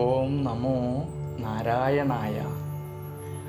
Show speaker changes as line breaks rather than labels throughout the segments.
ഓം നമോ നാരായണായ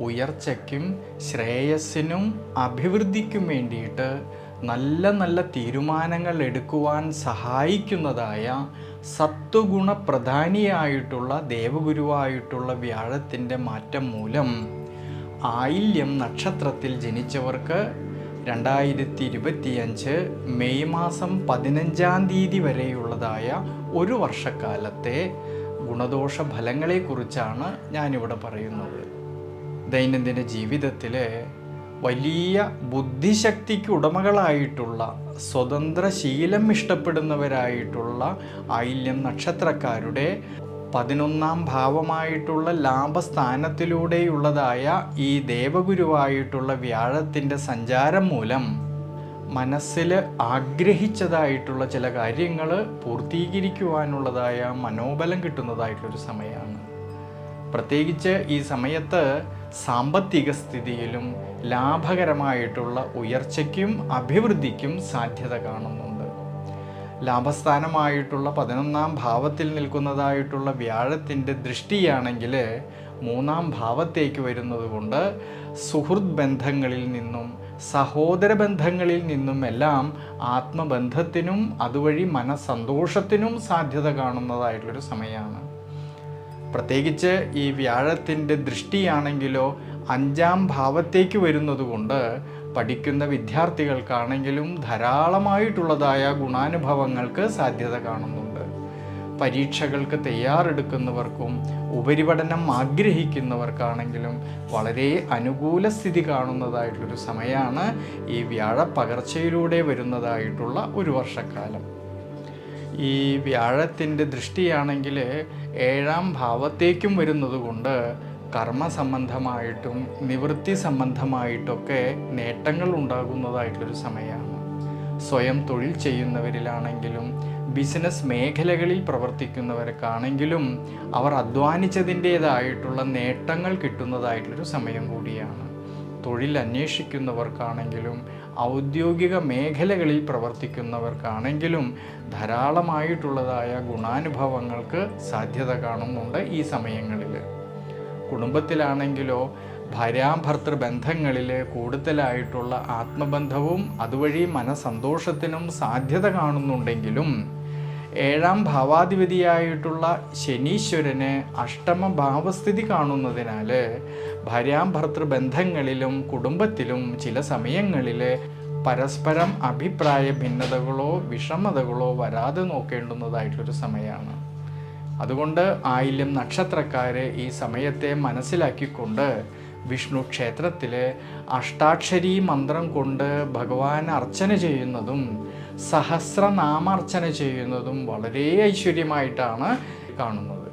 ഉയർച്ചയ്ക്കും ശ്രേയസ്സിനും അഭിവൃദ്ധിക്കും വേണ്ടിയിട്ട് നല്ല നല്ല തീരുമാനങ്ങൾ എടുക്കുവാൻ സഹായിക്കുന്നതായ സത്വഗുണ പ്രധാനിയായിട്ടുള്ള ദേവഗുരുവായിട്ടുള്ള വ്യാഴത്തിന്റെ മാറ്റം മൂലം ആയില്യം നക്ഷത്രത്തിൽ ജനിച്ചവർക്ക് രണ്ടായിരത്തി ഇരുപത്തിയഞ്ച് മെയ് മാസം പതിനഞ്ചാം തീയതി വരെയുള്ളതായ ഒരു വർഷക്കാലത്തെ ഗുണദോഷ ഫലങ്ങളെക്കുറിച്ചാണ് ഞാനിവിടെ പറയുന്നത്. ദൈനംദിന ജീവിതത്തിലെ വലിയ ബുദ്ധിശക്തിക്ക് ഉടമകളായിട്ടുള്ള സ്വതന്ത്ര ശീലം ഇഷ്ടപ്പെടുന്നവരായിട്ടുള്ള ആയില്യം നക്ഷത്രക്കാരുടെ പതിനൊന്നാം ഭാവമായിട്ടുള്ള ലാഭസ്ഥാനത്തിലൂടെയുള്ളതായ ഈ ദേവഗുരുവായിട്ടുള്ള വ്യാഴത്തിന്റെ സഞ്ചാരം മൂലം മനസ്സിൽ ആഗ്രഹിച്ചതായിട്ടുള്ള ചില കാര്യങ്ങൾ പൂർത്തീകരിക്കുവാനുള്ളതായ മനോബലം കിട്ടുന്നതായിട്ടൊരു സമയമാണ്. പ്രത്യേകിച്ച് ഈ സമയത്ത് സാമ്പത്തിക സ്ഥിതിയിലും ലാഭകരമായിട്ടുള്ള ഉയർച്ചയ്ക്കും അഭിവൃദ്ധിക്കും സാധ്യത കാണുന്നുണ്ട്. ലാഭസ്ഥാനമായിട്ടുള്ള പതിനൊന്നാം ഭാവത്തിൽ നിൽക്കുന്നതായിട്ടുള്ള വ്യാഴത്തിന്റെ ദൃഷ്ടിയാണെങ്കിൽ മൂന്നാം ഭാവത്തേക്ക് വരുന്നതുകൊണ്ട് സുഹൃത് ബന്ധങ്ങളിൽ നിന്നും സഹോദര ബന്ധങ്ങളിൽ നിന്നും എല്ലാം ആത്മബന്ധത്തിനും അതുവഴി മനസ്സന്തോഷത്തിനും സാധ്യത കാണുന്നതായിട്ടുള്ളൊരു സമയമാണ്. പ്രത്യേകിച്ച് ഈ വ്യാഴത്തിന്റെ ദൃഷ്ടിയാണെങ്കിലോ അഞ്ചാം ഭാവത്തേക്ക് വരുന്നതുകൊണ്ട് പഠിക്കുന്ന വിദ്യാർത്ഥികൾക്കാണെങ്കിലും ധാരാളമായിട്ടുള്ളതായ ഗുണാനുഭവങ്ങൾക്ക് സാധ്യത കാണുന്നുണ്ട്. പരീക്ഷകൾക്ക് തയ്യാറെടുക്കുന്നവർക്കും ഉപരിപഠനം ആഗ്രഹിക്കുന്നവർക്കാണെങ്കിലും വളരെ അനുകൂല സ്ഥിതി കാണുന്നതായിട്ടൊരു സമയമാണ് ഈ വ്യാഴ പകർച്ചയിലൂടെ വരുന്നതായിട്ടുള്ള ഒരു വർഷക്കാലം. ഈ വ്യാഴത്തിന്റെ ദൃഷ്ടിയാണെങ്കിൽ ഏഴാം ഭാവത്തേക്കും വരുന്നത് കൊണ്ട് സംബന്ധമായിട്ടും നിവൃത്തി സംബന്ധമായിട്ടൊക്കെ നേട്ടങ്ങൾ ഉണ്ടാകുന്നതായിട്ടൊരു സമയമാണ്. സ്വയം തൊഴിൽ ചെയ്യുന്നവരിലാണെങ്കിലും ബിസിനസ് മേഖലകളിൽ പ്രവർത്തിക്കുന്നവർക്കാണെങ്കിലും അവർ അധ്വാനിച്ചതിന്റേതായിട്ടുള്ള നേട്ടങ്ങൾ കിട്ടുന്നതായിട്ടുള്ളൊരു സമയം കൂടിയാണ്. തൊഴിൽ അന്വേഷിക്കുന്നവർക്കാണെങ്കിലും ഔദ്യോഗിക മേഖലകളിൽ പ്രവർത്തിക്കുന്നവർക്കാണെങ്കിലും ധാരാളമായിട്ടുള്ളതായ ഗുണാനുഭവങ്ങൾക്ക് സാധ്യത കാണുന്നുണ്ട് ഈ സമയങ്ങളിൽ കുടുംബത്തിലാണെങ്കിലോ ഭാര്യാഭർത്തൃ ബന്ധങ്ങളിൽ കൂടുതലായിട്ടുള്ള ആത്മബന്ധവും അതുവഴി മനസന്തോഷത്തിനും സാധ്യത കാണുന്നുണ്ടെങ്കിലും ഏഴാം ഭാവാധിപതിയായിട്ടുള്ള ശനീശ്വരന് അഷ്ടമ ഭാവസ്ഥിതി കാണുന്നതിനാൽ ഭാര്യാഭർത്തൃ ബന്ധങ്ങളിലും കുടുംബത്തിലും ചില സമയങ്ങളിൽ പരസ്പരം അഭിപ്രായ ഭിന്നതകളോ വിഷമതകളോ വരാതെ നോക്കേണ്ടുന്നതായിട്ടൊരു സമയമാണ് അതുകൊണ്ട് ആയില്യം നക്ഷത്രക്കാർ ഈ സമയത്തെ മനസ്സിലാക്കിക്കൊണ്ട് വിഷ്ണു ക്ഷേത്രത്തിൽ അഷ്ടാക്ഷരി മന്ത്രം കൊണ്ട് ഭഗവാൻ അർച്ചന ചെയ്യുന്നതും സഹസ്രനാമാർച്ചന ചെയ്യുന്നതും വളരെ ഐശ്വര്യമായിട്ടാണ് കാണുന്നത്.